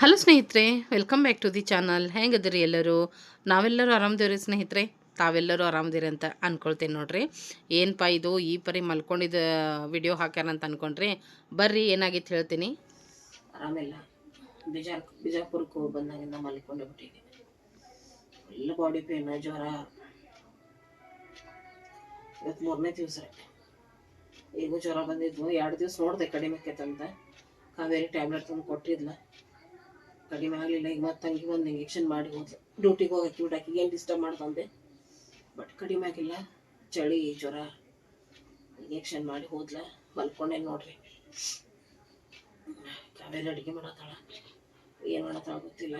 Hello ಸ್ನೇಹಿತರೆ. Welcome back to the channel ಹೆಂಗದಿರಿ ಎಲ್ಲರೂ? ನಾವೆಲ್ಲರೂ ಆರಾಮದೇವ್ರಿ ಸ್ನೇಹಿತರೆ? ತಾವೆಲ್ಲರೂ ಆರಾಮದಿರಿ ಅಂತ ಅಂದ್ಕೊಳ್ತೀನಿ ನೋಡ್ರಿ. ಏನಪ್ಪ ಇದು? ಈ ಪರಿ ಮಲ್ಕೊಂಡಿದ್ದ ವಿಡಿಯೋ ಹಾಕ್ಯಾರಂತ ಅನ್ಕೊಂಡ್ರಿ. ಬರ್ರಿ ಏನಾಗಿತ್ತು ಹೇಳ್ತೀನಿ. ಆರಾಮಿಲ್ಲ. ಬಿಜಾ ಬಿಜಾಪುರಕ್ಕೆ ಹೋಗಿ ಬಂದಾಗಿಂದ ಮಲ್ಕೊಂಡು ಬಿಟ್ಟಿದ್ದೀನಿ ಎಲ್ಲ ಬಾಡಿ ಪೇನ್ ಜ್ವರ. ಇವತ್ತು ಮೂರನೇ ದಿವಸ. ಈಗೂ ಜ್ವರ ಬಂದಿದ್ವು. ಎರಡು ದಿವಸ ನೋಡಿದೆ ಕಡಿಮೆ ಆಕೈತಂತ ಕಾವೇರಿ ಟ್ಯಾಬ್ಲೆಟ್ ತಂದು ಕೊಟ್ಟಿದ್ಲ. ಕಡಿಮೆ ಆಗಲಿಲ್ಲ ಈಗ ಮತ್ತೆ ತಂಗಿ ಒಂದು ಇಂಜೆಕ್ಷನ್ ಮಾಡಿ ಹೋದ್ಲು ಡ್ಯೂಟಿಗೆ ಹೋಗಕ್ಕೆ ಬಿಡಾಕಿ ಏನು ಡಿಸ್ಟರ್ಬ್ ಮಾಡ್ತಂದೆ ಬಟ್ ಕಡಿಮೆ ಆಗಿಲ್ಲ, ಚಳಿ, ಜ್ವರ ಇಂಜೆಕ್ಷನ್ ಮಾಡಿ ಹೋದ್ಲ, ಮಲ್ಕೊಂಡೆ ನೋಡ್ರಿ. ಕಾವೇರಿ ಅಡುಗೆ ಮಾಡತ್ತಾಳ? ಏನು ಮಾಡತ್ತಾಳ ಗೊತ್ತಿಲ್ಲ.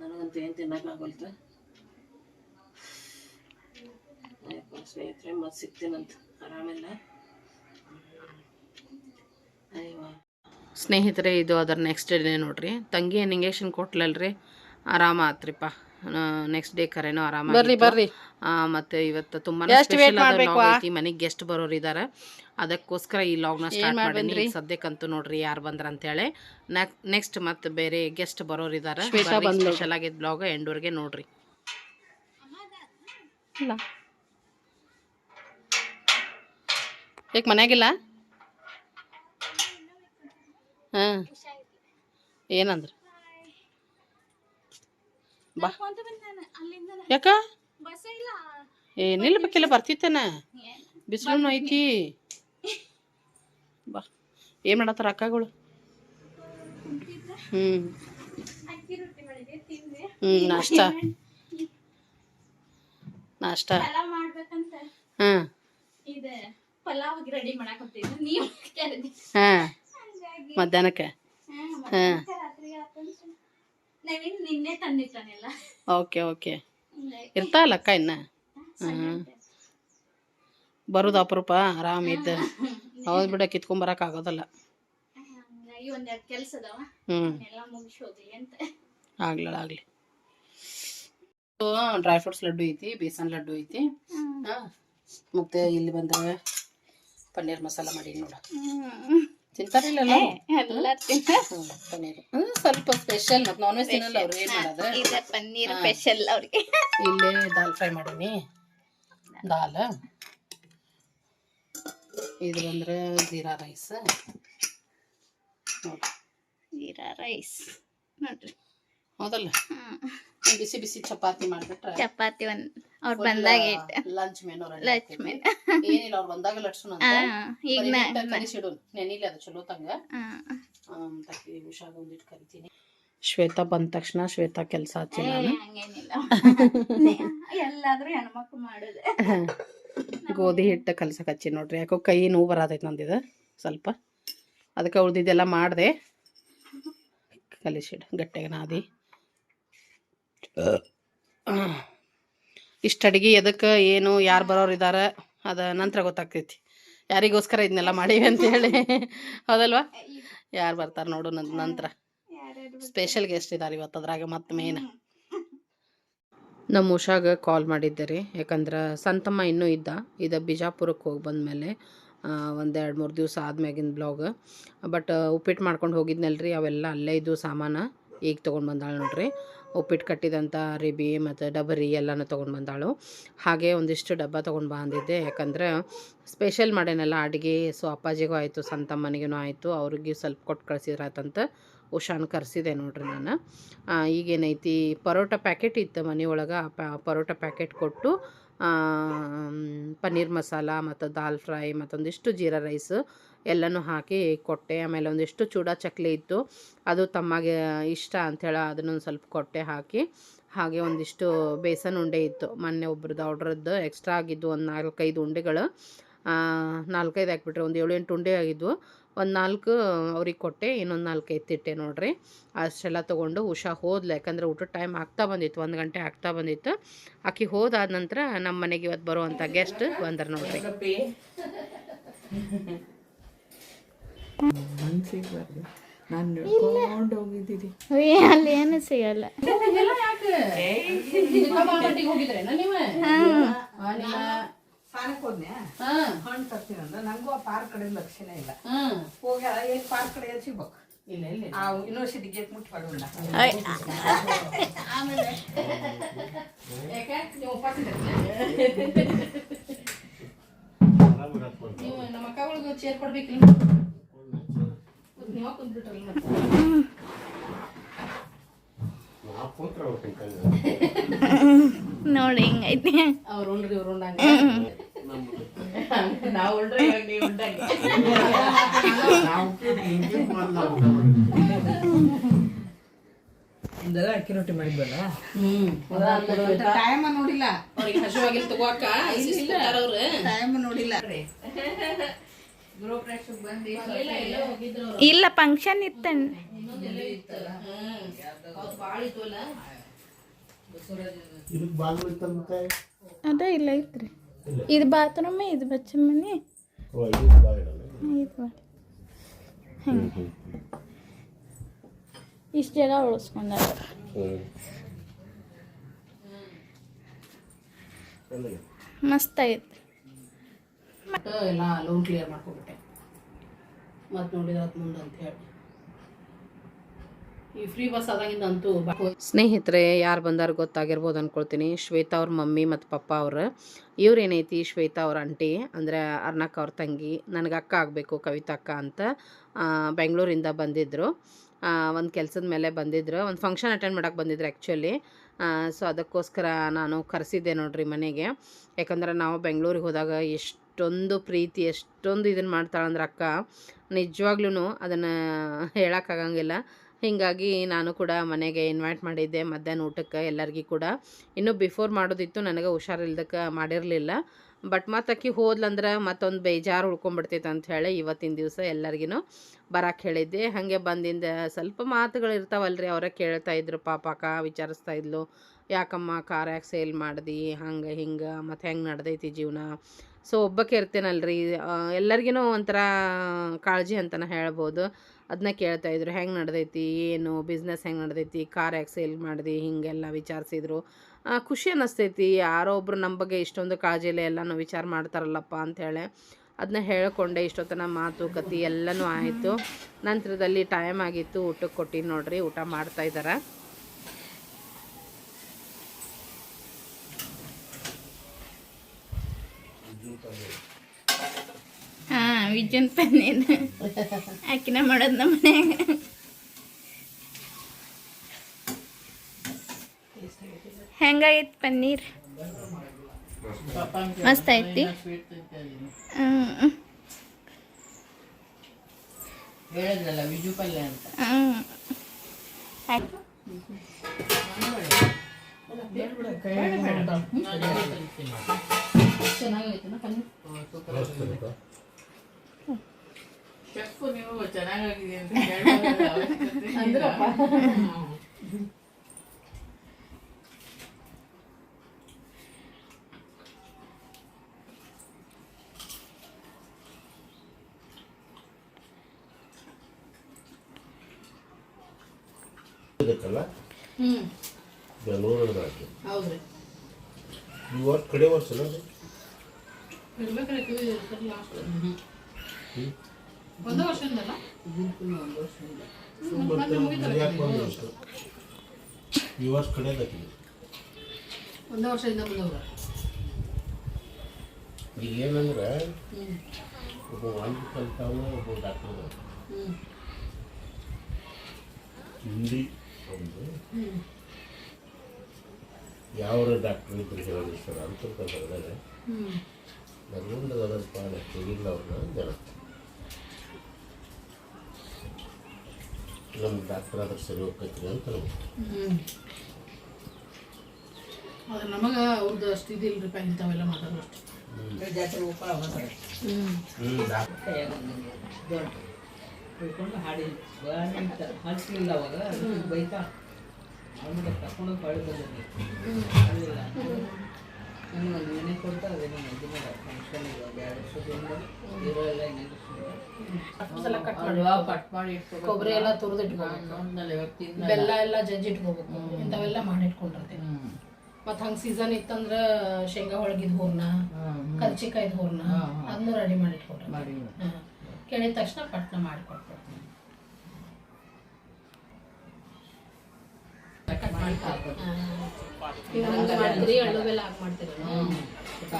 ನನಗಂತೂ ಏನು ತಿನ್ನಕ್ಕಾಗಲ್ತ ಸ್ನೇಹಿತರೆ, ಮತ್ತೆ ಸಿಗ್ತೀನಂತ. ಆರಾಮಿಲ್ಲ? ಅಯ್ಯವ್ವ ಸ್ನೇಹಿತರೆ ಇದು ಅದರ ನೆಕ್ಸ್ಟ್ ಡೇ ನೋಡ್ರಿ. ತಂಗಿ ಏನು ಇಂಜೆಕ್ಷನ್ ಕೊಟ್ಲಲ್ರಿ. ಆರಾಮ ಆತ್ರಿಪ್ಪ. ನೆಕ್ಸ್ಟ್ ಡೇ ಕರೆನೋ ಆರಾಮ ಬರ್ರಿ ಬರ್ರಿ. ಮತ್ತೆ ಇವತ್ತು ತುಂಬಾ ಐತಿ. ಮನೆಗೆ ಗೆಸ್ಟ್ ಬರೋರು ಇದಾರೆ. ಅದಕ್ಕೋಸ್ಕರ ಈ ಲಾಗ್ನ ಸ್ಟಾರ್ಟ್ ಮಾಡಿದ್ರಿ ಸದ್ಯಕ್ಕಂತೂ ನೋಡ್ರಿ ಯಾರು ಬಂದ್ರ ಅಂತೇಳಿ. ನೆಕ್ಸ್ಟ್ ಮತ್ತೆ ಬೇರೆ ಗೆಸ್ಟ್ ಬರೋರು ಇದಾರೆ. ಸ್ಪೆಷಲ್ ಆಗಿದ್ ಬ್ಲಾಗ್ ಎಂಡೂರ್ಗೆ ನೋಡ್ರಿ. ಯಾಕೆ ಮನ್ಯಾಗಿಲ್ಲ ಹಾಂ. ಏನಂದ್ರ? ಬಾ. ಯಾಕ? ಏ ನಿಲ್ಬೇಕಿಲ್ಲ ಬರ್ತಿತ್ತೇನ? ಬಿಸಿಲು ಐತಿ. ಬಾ. ಏನ್ ಮಾಡತ್ತಾರ ಅಕ್ಕಗಳು? ಹ್ಞೂ ಹ್ಞೂ ನಾಷ್ಟ. ನಾಷ್ಟ. ಹಾಂ. ಹಾಂ. ಮಧ್ಯಾಹ್ನಕ್ಕೆ? ಹಾ, ಹಾಂ ಓಕೆ ಓಕೆ. ಇರ್ತಾ ಇರ್ತಾವಲ್ಲ ಅಕ್ಕ ಇನ್ನ? ಬರೋದು ಅಪರೂಪ? ಆರಾಮ ಇದ್ದ. ಹೌದು ಬಿಡ ಕಿತ್ಕೊಂಬರಕ್ಕೆ ಆಗೋದಲ್ಲ. ಆಗ್ಲಳ ಆಗಲಿ ಡ್ರೈ ಫ್ರೂಟ್ಸ್ ಲಡ್ಡು ಐತಿ ಬೇಸನ್ ಲಡ್ಡು ಐತಿ. ಮತ್ತೆ ಮತ್ತು ಇಲ್ಲಿ ಬಂದ್ರೆ ಪನ್ನೀರ್ ಮಸಾಲ ಮಾಡಿ ನೋಡ ತಿಂತಾರಿಲ್ಲ ಎಲ್ಲ ತಿನ್ನ ಹ್ಞೂ ಪನ್ನೀರ್. ಹ್ಞೂ ಸ್ವಲ್ಪ ಸ್ಪೆಷಲ್ ಮತ್ತು ನಾನ್ ವೆಜ್ ತಿನ್ನಲ್ಲ ಅವ್ರು ಏನು ಮಾಡೋದು? ಇದೆ ಪನ್ನೀರ್ ಸ್ಪೆಷಲ್ ಅವ್ರಿಗೆ. ಇಲ್ಲೇ ದಾಲ್ ಫ್ರೈ ಮಾಡೀನಿ. ದಾಲ್. ಇದು ಬಂದ್ರೆ ಜೀರಾ ರೈಸ್. ನೋಡಿ ಜೀರಾ ರೈಸ್. ನೋಡ್ರಿ. ಹೌದಲ್ಲ? ಒಂದ್ ಬಿಸಿ ಬಿಸಿ ಚಪಾತಿ ಮಾಡ್ಬಿಟ್ರೆ ಚಪಾತಿ ಒಂದ್ ಅವ್ರು ಬಂದಾಗ ಲಂಚ್ ಮೆನು ಲಂಚ್ ಮೆನು ಏನಿಲ್ಲ ಅವ್ರು ಬಂದಾಗ ಲಟ್ಸೋಣ ಈಗ ಕಲಿಸಿಡು ನೆನಿಲ್ಲ ಅದು ಚಲೋ ತಂಗ. ಹುಷಾಗ ಒಂದಿಟ್ಟು ಕರಿತೀನಿ. ಶ್ವೇತಾ ಬಂದ ತಕ್ಷಣ ಶ್ವೇತಾ ಕೆಲಸ ಹಚ್ಚಿ ನಾನು. ಎಲ್ಲಾದ್ರೂ ಹೆಣ್ಮಕ್ಳು ಮಾಡಿದೆ. ಗೋಧಿ ಹಿಟ್ಟು ಕಲ್ಸಕ್ಕೆ ಹಚ್ಚಿ ನೋಡ್ರಿ. ಯಾಕೋ ಕೈ ನೋವು ಬರತೈತೆ ನಂದಿದ ಸ್ವಲ್ಪ. ಅದಕ್ಕೆ ಉಳ್ದಿದ್ದೆಲ್ಲ ಮಾಡಿದೆ. ಕಲಿಸಿಡು ಗಟ್ಟೆಗೆ ನಾದಿ. ಇಷ್ಟು ಅಡಿಗೆ ಎದಕ್ಕೆ ಏನು, ಯಾರು ಬರೋರು ಇದ್ದಾರೆ ಅದ ನಂತರ ಗೊತ್ತಾಗ್ತೈತಿ. ಯಾರಿಗೋಸ್ಕರ ಇದನ್ನೆಲ್ಲ ಮಾಡೀವಿ ಅಂತ ಹೇಳಿ. ಹೌದಲ್ವಾ? ಯಾರು ಬರ್ತಾರೆ ನೋಡು ನಂತರ. ಸ್ಪೆಷಲ್ ಗೆಸ್ಟ್ ಇದ್ದಾರೆ ಇವತ್ತು ಅದ್ರಾಗ ಮತ್ತೆ ಮೇನ್ ನಮ್ಮ ಉಷಾಗ ಕಾಲ್ ಮಾಡಿದ್ದೆ ರೀ. ಯಾಕಂದ್ರೆ ಸಂತಮ್ಮ ಇನ್ನೂ ಇದ್ದ. ಇದ ಬಿಜಾಪುರಕ್ಕೆ ಹೋಗಿ ಬಂದಮೇಲೆ ಒಂದು ಎರಡು ಮೂರು ದಿವಸ ಆದ್ಮ್ಯಾಗಿನ ಬ್ಲಾಗ್. ಬಟ್ ಉಪ್ಪಿಟ್ಟು ಮಾಡ್ಕೊಂಡು ಹೋಗಿದ್ನಲ್ರಿ. ಅವೆಲ್ಲ ಅಲ್ಲೇ ಇದ್ದು ಸಾಮಾನು. ಈಗ ತೊಗೊಂಡು ಬಂದಾಳೆ ನೋಡ್ರಿ. ಉಪ್ಪಿಟ್ಟು ಕಟ್ಟಿದಂಥ ರಿಬಿ ಮತ್ತು ಡಬರಿ ಎಲ್ಲನೂ ತೊಗೊಂಡು ಬಂದಾಳು. ಹಾಗೆ ಒಂದಿಷ್ಟು ಡಬ್ಬ ತೊಗೊಂಡು ಬಂದಿದ್ದೆ. ಯಾಕಂದ್ರೆ ಸ್ಪೆಷಲ್ ಮಾಡೇನಲ್ಲ, ಅಡುಗೆ ಸೊ ಅಪ್ಪಾಜಿಗೂ ಆಯಿತು ಸಂತಮ್ಮನಿಗೂ ಆಯಿತು, ಅವ್ರಿಗೆ ಸ್ವಲ್ಪ ಕೊಟ್ಟು ಕಳ್ಸಿದ್ರಾತಂತ ಉಷಾನ್ ಕರೆಸಿದೆ ನೋಡ್ರಿ ನಾನು. ಈಗೇನೈತಿ, ಪರೋಟ ಪ್ಯಾಕೆಟ್ ಇತ್ತು ಮನೆಯೊಳಗೆ ಪರೋಟ ಪ್ಯಾಕೆಟ್ ಕೊಟ್ಟು ಪನ್ನೀರ್ ಮಸಾಲ ಮತ್ತು ದಾಲ್ ಫ್ರೈ ಮತ್ತೊಂದಿಷ್ಟು ಜೀರಾ ರೈಸ್ ಎಲ್ಲನೂ ಹಾಕಿ ಕೊಟ್ಟೆ. ಆಮೇಲೆ ಒಂದಿಷ್ಟು ಚೂಡ ಚಕ್ಲಿ ಇತ್ತು. ಅದು ತಮ್ಮಗೆ ಇಷ್ಟ ಅಂಥೇಳಿ ಅದನ್ನೊಂದು ಸ್ವಲ್ಪ ಕೊಟ್ಟೆ ಹಾಕಿ. ಹಾಗೆ ಒಂದಿಷ್ಟು ಬೇಸನ್ ಉಂಡೆ ಇತ್ತು. ಮೊನ್ನೆ ಒಬ್ರದ್ದು ಆರ್ಡ್ರದ್ದು ಎಕ್ಸ್ಟ್ರಾ ಆಗಿದ್ದು ಒಂದು ನಾಲ್ಕೈದು ಉಂಡೆಗಳು. ನಾಲ್ಕೈದು ಹಾಕ್ಬಿಟ್ರೆ. ಒಂದು ಏಳು ಎಂಟು ಉಂಡೆ ಆಗಿದ್ವು. ಒಂದು ನಾಲ್ಕು ಅವ್ರಿಗೆ ಕೊಟ್ಟೆ. ಇನ್ನೊಂದು ನಾಲ್ಕು ಎತ್ತಿಟ್ಟೆ ನೋಡ್ರಿ. ಅಷ್ಟೆಲ್ಲ ತೊಗೊಂಡು ಉಷಾ ಹೋದ್ಲು. ಯಾಕಂದ್ರೆ ಊಟದ ಟೈಮ್ ಆಗ್ತಾ ಬಂದಿತ್ತು. ಒಂದು ಗಂಟೆ ಆಗ್ತಾ ಬಂದಿತ್ತು. ಆಕಿ ಹೋದಾದ ನಂತರ ನಮ್ಮ ಮನೆಗೆ ಇವತ್ತು ಬರುವಂಥ ಗೆಸ್ಟ್ ಬಂದರು ನೋಡ್ರಿ. ನಾನು ನಡ್ಕೊಂಡು ಹೋಗಿದ್ದೀನಿ ಅಲ್ಲಿ ಏನು ಸಿಗಲ್ಲ. ಹಣ್ಣು ತರ್ತೀನಿ ಅಂದ್ರೆ. ನನಗೂ ಆ ಪಾರ್ಕ್ ಕಡೆ ಲಕ್ಷಣ ಇಲ್ಲ. ಹಾಂ. ಏನ್ ಪಾರ್ಕ್ ಕಡೆ ಎಲ್ಲಿ ಸಿಗ್ಬೇಕು? ಇಲ್ಲ ಇಲ್ಲ ಆ ಯೂನಿವರ್ಸಿಟಿ ಗೇಟ್ ಮುಟ್ಟಿ ಯಾಕೆ? ನೀವು ನಮ್ಮ ಅಕ್ಕಗಳಿಗೆ ಚೇರ್ ಕೊಡ್ಬೇಕಿಲ್ಲ ನೀವು ಕುಂತ್ಬಿಟ್ರಲ್ಲ ಮತ್ತೆ ನೋಡಿ ಹಿಂಗೈತಿ ಅವ್ರು ಉಂಡ್ರಿ ಇವ್ರು ಉಂಡಂಗ ನಾವು ಉಂಡ್ರಿ ಇವಾಗ ನೀವು ಉಂಡಂಗೆ ಅಕ್ಕಿ ರೊಟ್ಟಿ ಮಾಡಿದ್ವಲ್ಲ ಟೈಮ್ ನೋಡಿಲ್ಲ ಅವ್ರಿಗೆ ಹಸುವಾಗಿಲ್ಲ ತಗೋಕ ಅವ್ರು ಟೈಮ್ ನೋಡಿಲ್ಲ ಇಲ್ಲ ಫಂಕ್ಷನ್ ಇತ್ತಣ್ಣ ಅದ ಇಲ್ಲ ಐತ್ರಿ ಇದು ಬಾತ್ರೂಮ್ ಇದು ಬಚ್ಚ ಮನೆ ಇದು ಮಾಡಿ ಹಂಗೆ ಇಷ್ಟು ಜಾಗ ಉಳಿಸ್ಕೊಂಡಾರ. ಮಸ್ತ್ ಆಗೈತಿ ಎಲ್ಲ ಲೋನ್ ಕ್ಲಿಯರ್ ಮಾಡ್ಕೊಬಿಟ್ಟೆ. ಮತ್ತೆ ನೋಡಿದ್ರೆ ಅದು ಮುಂದೆ ಅಂತ ಹೇಳಿ. ಈ ಫ್ರೀ ಬಸ್ ಸ್ನೇಹಿತರೆ, ಯಾರು ಬಂದಾರು ಗೊತ್ತಾಗಿರ್ಬೋದು ಅನ್ಕೊಳ್ತೀನಿ. ಶ್ವೇತಾ ಅವ್ರ ಮಮ್ಮಿ ಮತ್ತು ಪಪ್ಪ ಅವ್ರು. ಇವ್ರು ಏನೈತಿ ಶ್ವೇತಾ ಅವ್ರ ಅಂಟಿ ಅಂದರೆ ಅರ್ನಕ್ಕ ಅವ್ರ ತಂಗಿ. ನನಗೆ ಅಕ್ಕ ಆಗಬೇಕು, ಕವಿತಾ ಅಕ್ಕ ಅಂತ ಬೆಂಗಳೂರಿಂದ ಬಂದಿದ್ದರು ಒಂದು ಕೆಲಸದ ಮೇಲೆ ಬಂದಿದ್ರು. ಒಂದು ಫಂಕ್ಷನ್ ಅಟೆಂಡ್ ಮಾಡೋಕ್ಕೆ ಬಂದಿದ್ರು ಆ್ಯಕ್ಚುಲಿ ಸೊ ಅದಕ್ಕೋಸ್ಕರ ನಾನು ಕರೆಸಿದ್ದೆ ನೋಡಿರಿ ಮನೆಗೆ. ಯಾಕಂದ್ರೆ ನಾವು ಬೆಂಗಳೂರಿಗೆ ಹೋದಾಗ ಎಷ್ಟೊಂದು ಪ್ರೀತಿ, ಎಷ್ಟೊಂದು ಇದನ್ನು ಮಾಡ್ತಾಳಂದ್ರೆ ಅಕ್ಕ. ನಿಜವಾಗ್ಲೂ ಅದನ್ನು ಹೇಳೋಕ್ಕಾಗಂಗಿಲ್ಲ ಹೀಗಾಗಿ ನಾನು ಕೂಡ ಮನೆಗೆ ಇನ್ವೈಟ್ ಮಾಡಿದ್ದೆ, ಮಧ್ಯಾಹ್ನ ಊಟಕ್ಕೆ ಎಲ್ಲರಿಗೂ ಕೂಡ. ಇನ್ನೂ ಬಿಫೋರ್ ಮಾಡೋದಿತ್ತು, ನನಗೆ ಹುಷಾರಿಲ್ದಕ್ಕೆ ಮಾಡಿರಲಿಲ್ಲ. ಬಟ್ ಮತ್ತಕ್ಕಿ ಹೋದ್ಲಂದ್ರೆ ಮತ್ತೊಂದು ಬೇಜಾರು ಉಳ್ಕೊಂಡ್ಬಿಡ್ತೈತೆ ಅಂತ ಹೇಳಿ ಇವತ್ತಿನ ದಿವಸ ಎಲ್ಲರಿಗೂ ಬರಕ್ಕೆ ಹೇಳಿದ್ದೆ. ಹಾಗೆ ಬಂದಿಂದ ಸ್ವಲ್ಪ ಮಾತುಗಳು ಇರ್ತಾವಲ್ರಿ, ಅವರೇ ಕೇಳ್ತಾ ಇದ್ರು, ಪಾಪ ಅಕ್ಕ ವಿಚಾರಿಸ್ತಾ ಇದ್ಲು. ಯಾಕಮ್ಮ ಕಾರ್ ಯಾಕೆ ಸೇಲ್ ಮಾಡ್ದಿ, ಹಂಗೆ ಹಿಂಗೆ, ಮತ್ತು ಹೆಂಗೆ ನಡ್ದೈತಿ ಜೀವನ? ಸೊ ಒಬ್ಬಕ್ಕೆ ಇರ್ತೇನಲ್ರಿ. ಎಲ್ಲರಿಗೂ ಒಂಥರ ಕಾಳಜಿ ಅಂತಲೇ ಹೇಳ್ಬೋದು. ಅದನ್ನ ಕೇಳ್ತಾ ಇದ್ರು, ಹೆಂಗೆ ನಡೆದೈತಿ? ಏನು? ಬಿಸ್ನೆಸ್ ಹೆಂಗೆ ನಡೆದೈತಿ? ಕಾರ್ ಯಾಕೆ ಸೇಲ್ ಮಾಡಿದೆ? ಹೀಗೆಲ್ಲ ವಿಚಾರಿಸಿದ್ರು. ಖುಷಿ ಅನ್ನಿಸ್ತೈತಿ ಯಾರೋ ಒಬ್ರು ನಮ್ಮ ಬಗ್ಗೆ ಇಷ್ಟೊಂದು ಕಾಳಜಿಲೆ ಎಲ್ಲನೂ ವಿಚಾರ ಮಾಡ್ತಾರಲ್ಲಪ್ಪ ಅಂಥೇಳಿ ಅದನ್ನ ಹೇಳಿಕೊಂಡೆ ಇಷ್ಟೊತ್ತನ ಮಾತು, ಕತಿ ಎಲ್ಲನೂ ಆಯಿತು. ನಂತರದಲ್ಲಿ ಟೈಮ್ ಆಗಿತ್ತು, ಊಟಕ್ಕೆ ಕೊಟ್ಟಿನಿ ನೋಡ್ರಿ, ಊಟ ಮಾಡ್ತಾ ಇದ್ದಾರೆ ಹಾ ವಿಜನ್ ಪನ್ನೀರ್ ಆಕಿನ ಮಾಡೋದು ನಮ್ಮ ಮನ್ಯಾಗ. ಹೆಂಗಾಗೈತಿ ಪನ್ನೀರ್? ಮಸ್ತ್ ಐತಿ ಹ್ಮ್. ಹ್ಮ್. ಶೆಫ್ ನೀವು ಚೆನ್ನಾಗಾಗಿದೆ ಅಂತ ಕೇಳೋದ್ರ ಅವಶ್ಯಕತೆ ಇಲ್ಲ. ಇದಕ್ಕಲ್ಲ ಹ್ಮ್ ಬೆಂಗಳೂರದಾಗಿ ಹೌದು ರೀ ಈ ವರ್ಷ ಕಡೆ ವರ್ಷ ಅಲ್ಲ ಅದು? ಮತ್ತೆ ಬಂದು ಎಷ್ಟು? ಈ ವರ್ಷ ಕಡೆದಾಗಿ ಒಂದೇ ವರ್ಷದಿಂದ ಈಗ ಏನಂದ್ರೆ ಒಬ್ಬ ವಾಲ್ಮೀಕಿ ಕಲ್ತಾವ ಒಬ್ಬ ಡಾಕ್ಟರ್ ಹಿಂದಿ ಒಂದು. ಯಾವ ಡಾಕ್ಟರ್ ಇದ್ರು ಹೇಳಿ ಸರ್ ಅಂತ ಬರೆದರೆ ಹ್ಞೂ ಅದರ ಪಾಡ ತೆಗಿಲ್ಲ ಅವ್ರನ್ನ ಜನ ನಮ್ಮ ಡಾಕ್ಟರ್ ಆದ್ರೆ ಸರಿ ಹೋಗ್ತೈತಿ ಅಂತ ಆದ್ರೆ ನಮಗೆ ಅವ್ರದ್ದು ಅಷ್ಟು ಇದಿಲ್ಲ ರೀ ಇಂಥವೆಲ್ಲ ಮಾತಾಡೋಷ್ಟು ಜಾತ್ರೆ ದೊಡ್ಡ ಬೈಕೊಂಡು ಹಾಡಿ ಹಚ್ಲಿಲ್ಲ ಅವಾಗ ಬೈತಾ ಅವನಿಗೆ ಕರ್ಕೊಂಡು ಹೊಳೆ ಬಂದಿದ್ದೆ ಅಲ್ಲಿಲ್ಲ ನನಗೆ ಒಂದು ಮನೆ ಕೊಡ್ತಾ ಅದೇನೋ ಇದು ಮಾಡ ಫಂಕ್ಷನ್ ಇವಾಗ ಎರಡು ವರ್ಷದಿಂದ ಇರೋಲ್ಲ ಸಲ ಕಟ್ ಮಾಡಿ ಕಟ್ ಮಾಡಿ ಇಟ್ಕೋಬೇಕು. ಕೊಬ್ಬರಿ ಎಲ್ಲ ತುರಿದು ಬೆಲ್ಲ ಎಲ್ಲ ಜಜ್ಜಿ ಇಟ್ಕೋಬೇಕು. ಇಂಥವೆಲ್ಲ ಮಾಡಿ ಇಟ್ಕೊಂಡಿರ್ತೀನಿ ಮತ್ತು ಹಂಗೆ ಸೀಸನ್ ಇತ್ತಂದ್ರೆ ಶೇಂಗಾ ಹೊಳಗಿದ ಹೂರ್ನ ಕರ್ಚಿಕಾಯ್ದ ಹೂರ್ನ ಹ್ಮ್. ರೆಡಿ ಮಾಡಿ ಇಟ್ಕೊಟ್ರೆ ಮಾಡಿ. ಕೇಳಿದ ತಕ್ಷಣ ಪಟ್ನ ಮಾಡಿಕೊಟ್ಬಿಡ್ತೀನಿ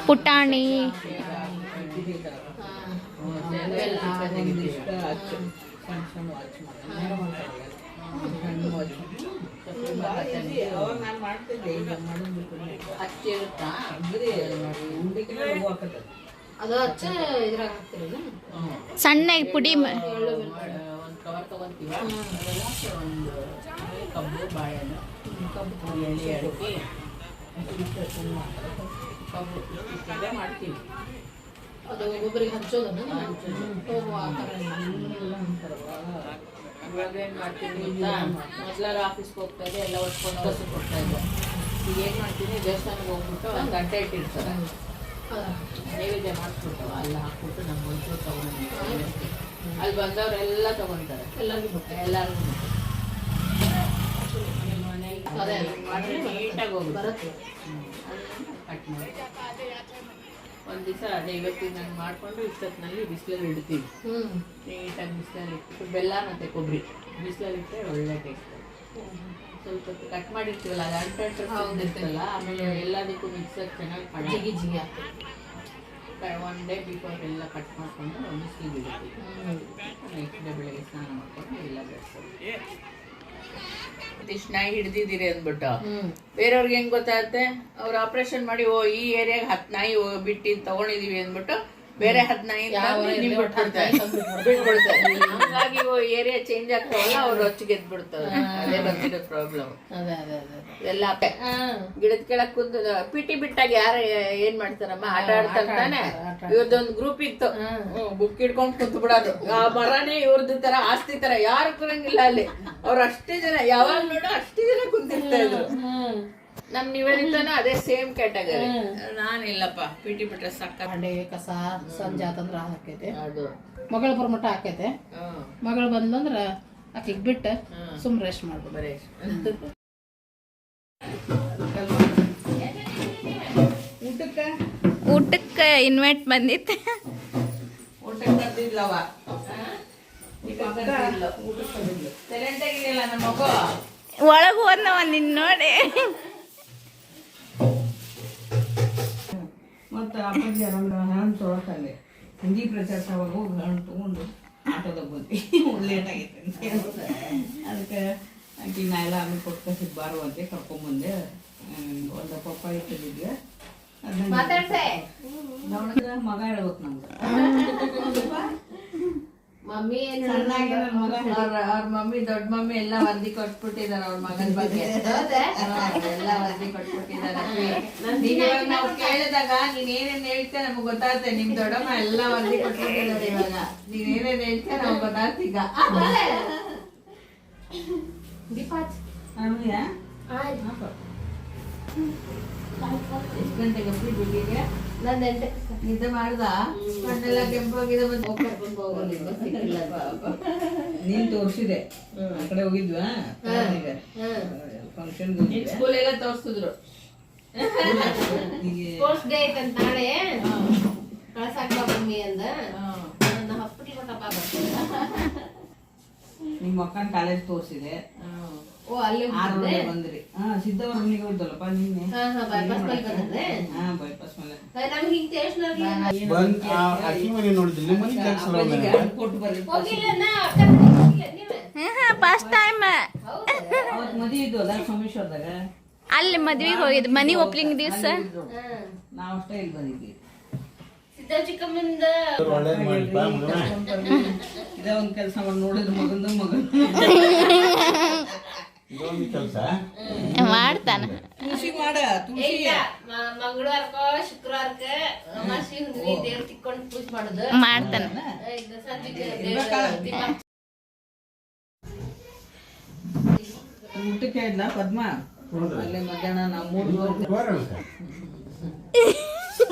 ಪುಟಾಣಿ. ಅಕ್ಕಿ ಇರುತ್ತಾ ಅದು ಹಚ್ಚ ಇದ್ರಾಗ ಹಾಕ್ತೀರಿ ಸಣ್ಣಗೆ ಪುಡಿ ಮ- ಒಂದು ಕಬ್ಬು ಬಾಳೆಹಣ್ಣು ಕಬ್ಬು ಎಳೆ ಅಡಿಕೆ. ಕಬ್ಬು ಇಷ್ಟೆಲ್ಲ ಮಾಡ್ತೀವಿ. ಅದು ಒಬ್ಬೊಬ್ಬರಿಗೆ ಹಂಚೋದನ್ನು ಇವಾಗ ಏನು ಮಾಡ್ತೀನಿ ಗೊತ್ತಾ? ಮೊದಲೆಲ್ಲ ಆಫೀಸ್ಗೆ ಹೋಗ್ತಾ ಇದ್ದೆ ಎಲ್ಲ ಒಟ್ಕೊಂಡು ಬಸ್ ಕೊಡ್ತಾ ಇದ್ದೆ ಈಗ ಏನು ಮಾಡ್ತೀನಿ ದೇವಸ್ಥಾನಕ್ಕೆ ಹೋಗ್ಬಿಟ್ಟು ಒಂದು ಗಂಟೆ ಇಟ್ಟಿರ್ತಾರೆ ನೈವೇದ್ಯ ಮಾಡಿಸ್ಬಿಟ್ಟು ಅಲ್ಲಿ ಹಾಕ್ಬಿಟ್ಟು ನಮ್ಮ ಒಂಚೂರು ತಗೊಂಡು ಅಲ್ಲಿ ಬಂದವರೆಲ್ಲ ತಗೊಂತಾರೆ ಎಲ್ಲರಿಗೂ ಎಲ್ಲರಿಗೂ ನೀಟಾಗಿ ಬರುತ್ತೆ. ಕಟ್ ಮಾಡಿ. ಒಂದು ದಿವಸ ಅದೇ ಇವತ್ತಿನ ನಾನು ಮಾಡಿಕೊಂಡು ಇಷ್ಟೊತ್ತಿನಲ್ಲಿ ಬಿಸಿಲಲ್ಲಿ ಇಡ್ತೀವಿ ನೀಟಾಗಿ ಬಿಸಿಲಲ್ಲಿ ಇಟ್ಟು ಬೆಲ್ಲ ಮತ್ತು ಕೊಬ್ಬರಿ. ಬಿಸಿಲಲ್ಲಿ ಇಟ್ಟರೆ ಒಳ್ಳೆ ಟೇಸ್ಟ್ ಸ್ವಲ್ಪ ಕಟ್ ಮಾಡಿರ್ತೀವಲ್ಲ ಅದು ಅಂಟು ಅಂಟು ಇರ್ತಲ್ಲ ಆಮೇಲೆ ಎಲ್ಲದಕ್ಕೂ ಮಿಕ್ಸರ್ ಚೆನ್ನಾಗಿ ಜಿಗಿ ಜಿಗಿ ಆಗ್ತದೆ. ಒನ್ ಡೇ ಬಿಫೋರ್ ಎಲ್ಲ ಕಟ್ ಮಾಡಿಕೊಂಡು ನೆಕ್ಸ್ಟ್ ಡೇ ಬೆಳಗ್ಗೆ ಸ್ನಾನ ಮಾಡ್ಕೊಂಡು ಎಲ್ಲ ಬೆಳೆಸೋದು ಇಷ್ಟು ನಾಯಿ ಹಿಡ್ದಿದ್ದೀರಿ ಅಂದ್ಬಿಟ್ಟು. ಬೇರೆಯವ್ರಿಗೆ ಹೆಂಗ್ ಗೊತ್ತಾಗುತ್ತೆ? ಅವ್ರು ಆಪರೇಷನ್ ಮಾಡಿ ಓ ಈ ಏರಿಯಾಗ ಹತ್ತು ನಾಯಿ ಬಿಟ್ಟು ತಗೊಂಡಿದೀವಿ ಅಂದ್ಬಿಟ್ಟು ಬೇರೆ ಹದಿನೈದು ಹಂಗಾಗಿ ಏರಿಯಾ ಚೇಂಜ್ ಆಗ್ತಾವಲ್ಲ ಅವ್ರು ರೊಚ್ಚಿಗೆ ಬಿಡ್ತಾರೆ ಅದೇ ಬಂದಿರೋ ಪ್ರಾಬ್ಲಮ್ ಎಲ್ಲ ಗಿಡದ ಕೆಳಗ್ ಕುಂತ ಪಿಟಿ ಬಿಟ್ಟಾಗ ಯಾರು ಏನ್ ಮಾಡ್ತಾರಮ್ಮ? ಆಟ ಆಡ್ತಾರೆ ತಾನೆ? ಇವ್ರದೊಂದು ಗ್ರೂಪ್ ಇತ್ತು. ಬುಕ್ ಹಿಡ್ಕೊಂಡ್ ಕುಂತ ಬಿಡೋದು ಆ ಮರನೇ ಇವ್ರದ್ದು ತರ ಆಸ್ತಿ ತರ ಯಾರು ಕುರಂಗಿಲ್ಲ ಅಲ್ಲಿ. ಅವ್ರ ಅಷ್ಟೇ ಜನ ಯಾವಾಗ ನೋಡೋ ಅಷ್ಟೇ ಜನ ಕುಂತಿರ್ತಾ ಇದ್ರು. ನಮ್ ನಿವೇದಿತನ ಅದೇ ಸೇಮ್ ಕ್ಯಾಟಗರಿ ನಾನಿಲ್ಲಪ್ಪ ಪಿಟಿ ಬಿಟ್ರೆ ಸಕ್ಕ ಬಾಂಡೆ ಕಸ ಸಂಜೆ ಆತಂದ್ರೆ ಹಾಕೈತೆ. ಅದು. ಮಗಳ ಬರ್ಮಟ ಹಾಕೈತೆ. ಮಗಳು ಬಂದ್ಲಂದ್ರ ಆಕಿಗೆ ಬಿಟ್ಟು ಸುಮ್ ರೆಸ್ಟ್ ಮಾಡ್ಬೋದು ಬರೇ ಊಟಕ್ಕೆ? ಇನ್ವೈಟ್ ಬಂದಿತ್ತೆ. ಊಟಕ್ಕೆ ಕರ್ದಿದ್ಲವ ಸೈಲೆಂಟ್ ಆಗಿದೆಯಲ್ಲ ನಮ್ಮ ಮಗು ಒಳಗೆ ಹೋದ್ನವ ನಿನ್ನ ನೋಡಿ. ಮತ್ತು ಅಪ್ಪಾಜಿ ಅರಂಗ ಹಣ್ಣು ತೊಗೊಳ್ತಾನೆ ಹಿಂದಿ ಪ್ರಚಾರ ಸಭಾಗ ಹೋಗಿ ಹಣ್ಣು ತೊಗೊಂಡು ಆಟೋದಾಗ ಬಂದ್ವಿ ಲೇಟ್ ಆಗೈತೆ ಅಂತ ಅದಕ್ಕೆ ಆಕಿ ನಾ ಎಲ್ಲ ಆಮೇಲೆ ಕೊಟ್ಟು ಕಸಿದ್ ಬಾರು ಅಂತ ಕರ್ಕೊಂಬಂದೆ ಒಂದು ಪಪ್ಪಾಯಿ ತಂದಿದ್ದೆ ಅದನ್ನ ಮಗ ಹೇಳ್ಬೇಕು ನಮ್ಗೆ. ಮಮ್ಮಿ ಅವ್ರ ಮಮ್ಮಿ ದೊಡ್ಡ ಮಮ್ಮಿ ಎಲ್ಲ ವರದಿ ಕೊಟ್ಬಿಟ್ಟಿದಾರ ಅವ್ರ ಮಗನ ಬಗ್ಗೆ. ಎಲ್ಲ ವರದಿ ಕೊಟ್ಬಿಟ್ಟಿದಾರೆ. ಇವಾಗ ನಾವು ಕೇಳಿದಾಗ ನೀನ್ ಏನೇನ್ ಹೇಳ್ತೀಯ ನಮಗ್ ಗೊತ್ತಾಗುತ್ತೆ. ನಿಮ್ ದೊಡ್ಡಮ್ಮ ಎಲ್ಲ ವರದಿ ಕೊಟ್ಬಿಟ್ಟಿದ್ದಾರೆ ಇವಾಗ. ನೀನ್ ಏನೇನ್ ಹೇಳ್ತೀಯ ನಮಗ್ ಗೊತ್ತಾಗ್ತೀಗ ಗಂಟೆಗೆ ಎಷ್ಟ್ ಗಂಟೆಗೆ ಹೋಗ್ತಿ ಡ್ಯೂಟಿಗೆ ನಿದ್ದೆ ಮಾಡ್ದ? ಕಣ್ಣೆಲ್ಲ ಕೆಂಪಾಗಿದೆ ಮತ್ತೆ ಕರ್ಕೊಂಡ್ ಹೋಗೋದಿಲ್ಲ ಸಿಕ್ಕಿಲ್ಲ ನೀನ್ ತೋರಿಸಿದೆ. ಆ ಕಡೆ ಹೋಗಿದ್ವಾ? ತೋರ್ಸಿದ್ರು. ಸ್ಪೋರ್ಟ್ಸ್ ಡೇ ಐತಂತ ನಾಳೆ. ಕಳ್ಸಾಕ ಮಮ್ಮಿ ಅಂದ. ನನ್ನ ಹಪ್ಪಟಿ ಕೊಟ್ಟಪ್ಪ ನಿಮ್ಮ ಅಕ್ಕನ ಕಾಲೇಜ್ ತೋರಿಸಿದೆ. ಓ ಅಲ್ಲಿ ಬಂದ್ರಿ. ಹಾ ಸಿದ್ದವ್ರ ಮನೆಗೆ ಹೋಯ್ತಲ್ಲಪ್ಪ ನಿನ್ನೆ? ಹಾ ಹಾ ಬೈಪಾಸ್ ಮೇಲೆ ಬಂದದ್ದೆ? ಹಾ ಬೈಪಾಸ್ ಮೇಲೆ ನಮ್ಗೆ ಹಿಂಗ್ ಸ್ಟೇಷನರಿ ಬಂದ್ ಆ ಅಕ್ಕಿ ಮನೆ ನೋಡಿದ್ರಿ. ನಿಮ್ಮ ಮನೆ ಕೆಲಸ ಅಪ್ಪಾಜಿಗೆ ಕೊಟ್ಟು ಬರ್ರಿ. ಹೋಗಿಲ್ಲ ನಾ ಅಕ್ಕ ಹೋಗಿಲ್ಲ ನೀವೇ? ಫಸ್ಟ್ ಟೈಮ್ ಇದ್ದು ಸೋಮೇಶ್ವರದಾಗ? ಅಲ್ಲಿ ಮದ್ವಿಗೆ ಹೋಗಿದ್ ಮನಿ ಓಪನಿಂಗ್ ದಿವಸ. ನಾವ್ ಅಷ್ಟೇ ಇಲ್ಲಿ ಬಂದಿದ್ವಿ. ಚಿಕ್ಕಮ್ಮಂದ ಇದೇ ಒಂದ್ ಕೆಲಸ ಮಾಡಿ ನೋಡಿದ್ರು ಮಗಂದು ಮಗನ್ ಇದೊಂದು ಕೆಲಸ? ಮಾಡ್ತಾನ. ತುಳಸಿ ಮಾಡ ತುಳಸಿ. ಇಲ್ಲ ಮ- ಮಂಗಳವಾರಕ್ಕ ಶುಕ್ರವಾರಕ್ಕ ಅಮಾಸಿ ಹುಣ್ಣಿಮೆ ದೇವ್ರ ತಿಕ್ಕೊಂಡು ಪೂಜೆ ಮಾಡುದು. ಮಾಡ್ತಾನ. ಊಟಕ್ಕೆ ಇಲ್ಲ ಪದ್ಮ? ಅಲ್ಲೇ ಮಧ್ಯಾಹ್ನ ನಾವು ಮೂರು.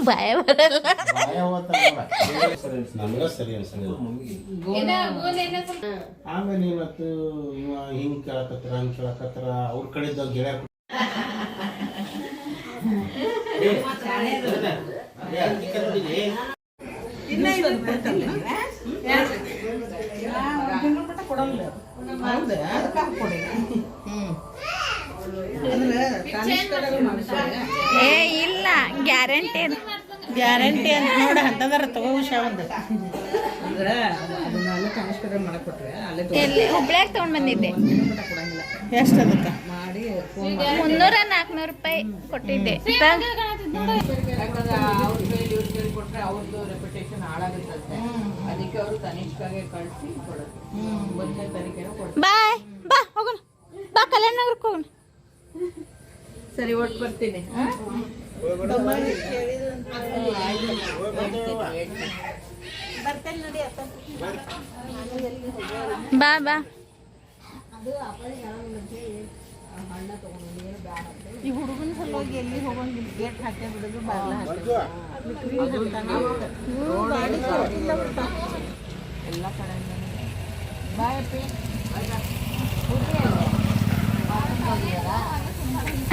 ಭಯ ಬರಲ್ಲ. ನಮ್ಗ ಸರಿ ಆಮೇಲೆ ಹಿಂಗ್ ಕೇಳಕತ್ರ ಹಂಗ್ ಕೇಳಕತ್ರ ಅವ್ರ ಕಡೆದ ಗೆಳೆಯ ಕೊಡಲ್ಲ ಹೌದಾ ಅದಕ್ಕೆ ಕೊಡಿ. ಏ ಇಲ್ಲ. ಗ್ಯಾರಂಟಿ ಗ್ಯಾರಂಟಿ ಅಂತ ನೋಡ ಅಂತದಾರ ತಗೋ ಹುಷಾ ಒಂದು ಎಲ್ಲಿ ಹುಬ್ಳ್ಯಾಗ ತಗೊಂಡ್ ಬಂದಿದ್ದೆ. ಎಷ್ಟು ಅದಕ್ಕೆ? ಮಾಡಿ ಫೋನ್ ಮುನ್ನೂರ ನಾಲ್ಕುನೂರು ರೂಪಾಯಿ ಕೊಟ್ಟಿದ್ದೆ. ಬಾಯ್ ಬಾ ಹೋಗೋಣ. ಬಾ ಕಲ್ಯಾಣ ನಗರಕ್ಕೆ ಹೋಗೋಣ. ಸರಿ ಒಟ್ಟು ಬರ್ತೀನಿ. ಬಾ ಬಾ. ಈ ಹುಡುಗನ ಸಲುವಾಗಿ ಎಲ್ಲಿ ಹೋಗಂಗಿಲ್ಲ. ಗೇಟ್ ಹಾಕಿ ಬಿಡೋದು ಬಾಗ್ಲ ಎಲ್ಲ ಕಡೆ ಬಾಯ್ ಅಪ್ಪಿ.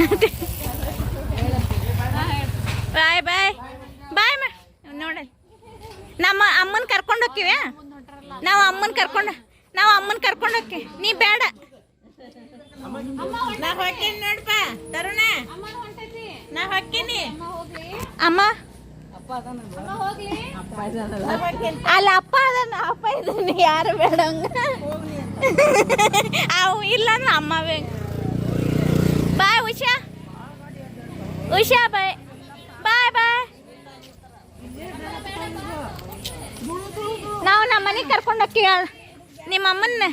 ಬಾಯ್ ಬಾಯ್. ಬಾಯ್ ಮಾ. ನೋಡ ನಮ್ಮ ಅಮ್ಮನ ಕರ್ಕೊಂಡು ಹೋಗ್ತೀವಿ ನಾವು ಅಮ್ಮನ ಕರ್ಕೊಂಡು ನಾವು ಅಮ್ಮನ ಕರ್ಕೊಂಡು ಹೋಕ್ಕಿ. ನೀ ಬೇಡ. ನಾ ಹೊಕ್ಕೀನಿ ನೋಡಪ್ಪ ತರುಣ. ನಾ ಹೊಕ್ಕೀನಿ. ಅಮ್ಮ. ಅಲ್ಲ, ಅಪ್ಪ ಅದನ್ನ ಅಪ್ಪ ಇದನ್ನ ಯಾರು ಬೇಡ ಹಂಗ? ಅವು ಇಲ್ಲ ಅಮ್ಮ ಬೇಕು. ಬಾಯ್, ಉಷಾ. ಉಷಾ, ಬಾಯ್ ಬಾಯ್ ನಾವು ನಮ್ಮ ಮನೆಗೆ ಕರ್ಕೊಂಡು ಕೇಳ ನಿಮ್ಮ ಅಮ್ಮನ್ನ.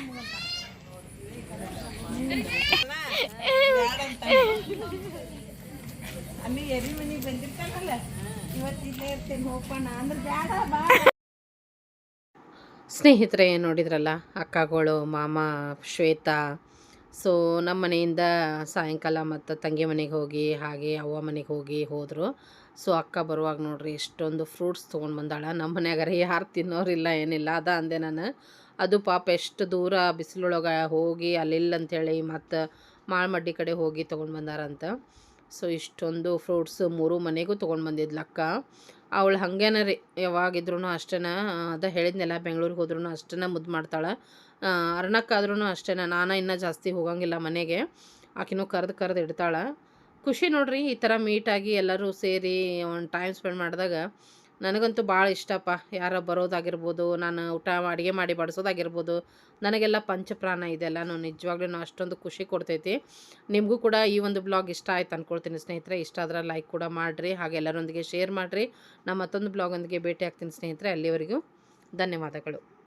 ಅಲ್ಲಿ ಸ್ನೇಹಿತರೆ ನೋಡಿದ್ರಲ್ಲ? ಅಕ್ಕಗಳು, ಮಾಮ, ಶ್ವೇತಾ. ಸೊ ನಮ್ಮ ಮನೆಯಿಂದ ಸಾಯಂಕಾಲ ಮತ್ತು ತಂಗಿ ಮನೆಗೆ ಹೋಗಿ, ಹಾಗೆ ಅವ್ವ ಮನೆಗೆ ಹೋಗಿ ಹೋದರು. ಸೊ ಅಕ್ಕ ಬರುವಾಗ ನೋಡ್ರಿ ಎಷ್ಟೊಂದು ಫ್ರೂಟ್ಸ್ ತೊಗೊಂಡು ಬಂದಾಳ. ನಮ್ಮ ಮನ್ಯಾಗಾರ ಯಾರು ತಿನ್ನೋರಿಲ್ಲ, ಏನಿಲ್ಲ. ಅದ ಅಂದೆ ನಾನು. ಅದು ಪಾಪ ಎಷ್ಟು ದೂರ ಬಿಸಿಲೊಳಗೆ ಹೋಗಿ ಅಲ್ಲಿಲ್ಲ ಅಂಥೇಳಿ ಮತ್ತು ಮಾಳ್ಮಡ್ಡಿ ಕಡೆ ಹೋಗಿ ತೊಗೊಂಡು ಬಂದಾರಂತ. ಸೊ ಇಷ್ಟೊಂದು ಫ್ರೂಟ್ಸ್ ಮೂರು ಮನೆಗೂ ತೊಗೊಂಡು ಬಂದಿದ್ಲು ಅಕ್ಕ. ಅವಳು ಹಾಗೇನ ರೀ ಯಾವಾಗಿದ್ರೂ ಅಷ್ಟೇ ಅದ ಹೇಳಿದ್ನೆಲ್ಲ ಬೆಂಗಳೂರಿಗೆ ಹೋದ್ರೂ ಅಷ್ಟೇ ಮುದ್ದು ಮಾಡ್ತಾಳೆ. ಅರ್ಣಕ್ಕಾದ್ರೂ ಅಷ್ಟೇ ನಾನು ಇನ್ನೂ ಜಾಸ್ತಿ ಹೋಗಂಗಿಲ್ಲ ಮನೆಗೆ. ಆಕಿನೂ ಕರೆದು ಕರೆದು ಇಡ್ತಾಳೆ. ಖುಷಿ ನೋಡ್ರಿ ಈ ಥರ ಮೀಟಾಗಿ ಎಲ್ಲರೂ ಸೇರಿ ಒಂದು ಟೈಮ್ ಸ್ಪೆಂಡ್ ಮಾಡಿದಾಗ ನನಗಂತೂ ಭಾಳ ಇಷ್ಟಪ್ಪ. ಯಾರೋ ಬರೋದಾಗಿರ್ಬೋದು, ನಾನು ಊಟ ಅಡುಗೆ ಮಾಡಿ ಬಡಿಸೋದಾಗಿರ್ಬೋದು, ನನಗೆಲ್ಲ ಪಂಚಪ್ರಾಣ ನಾನು ನಿಜವಾಗ್ಲೂ ಅಷ್ಟೊಂದು ಖುಷಿ ಕೊಡ್ತೈತಿ. ನಿಮಗೂ ಕೂಡ ಈ ಒಂದು ಬ್ಲಾಗ್ ಇಷ್ಟ ಆಯ್ತು ಅಂದ್ಕೊಳ್ತೀನಿ ಸ್ನೇಹಿತರೆ. ಇಷ್ಟ ಆದ್ರೆ ಲೈಕ್ ಕೂಡ ಮಾಡಿರಿ, ಹಾಗೆ ಎಲ್ಲರೊಂದಿಗೆ ಶೇರ್ ಮಾಡಿರಿ. ನಮ್ಮ ಮತ್ತೊಂದು ಬ್ಲಾಗೊಂದಿಗೆ ಭೇಟಿ ಆಗ್ತೀನಿ ಸ್ನೇಹಿತರೆ. ಅಲ್ಲಿವರೆಗೂ ಧನ್ಯವಾದಗಳು.